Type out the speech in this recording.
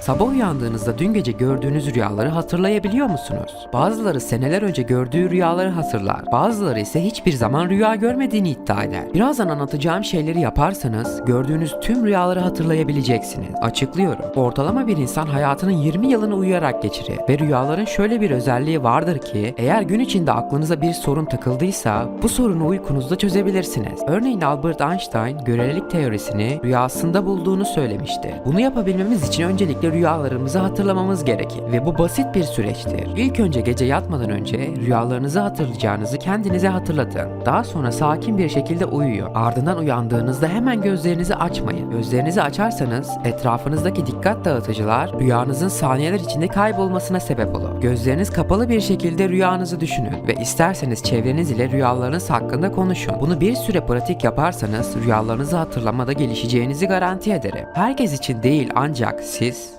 Sabah uyandığınızda dün gece gördüğünüz rüyaları hatırlayabiliyor musunuz? Bazıları seneler önce gördüğü rüyaları hatırlar. Bazıları ise hiçbir zaman rüya görmediğini iddia eder. Birazdan anlatacağım şeyleri yaparsanız gördüğünüz tüm rüyaları hatırlayabileceksiniz. Açıklıyorum. Ortalama bir insan hayatının 20 yılını uyuyarak geçirir ve rüyaların şöyle bir özelliği vardır ki eğer gün içinde aklınıza bir sorun takıldıysa bu sorunu uykunuzda çözebilirsiniz. Örneğin Albert Einstein görelilik teorisini rüyasında bulduğunu söylemişti. Bunu yapabilmemiz için öncelikle rüyalarımızı hatırlamamız gerekir ve bu basit bir süreçtir. İlk önce gece yatmadan önce rüyalarınızı hatırlayacağınızı kendinize hatırlatın. Daha sonra sakin bir şekilde uyuyun. Ardından uyandığınızda hemen gözlerinizi açmayın. Gözlerinizi açarsanız etrafınızdaki dikkat dağıtıcılar rüyanızın saniyeler içinde kaybolmasına sebep olur. Gözleriniz kapalı bir şekilde rüyanızı düşünün ve isterseniz çevreniz ile rüyalarınız hakkında konuşun. Bunu bir süre pratik yaparsanız rüyalarınızı hatırlamada gelişeceğinizi garanti ederim. Herkes için değil ancak siz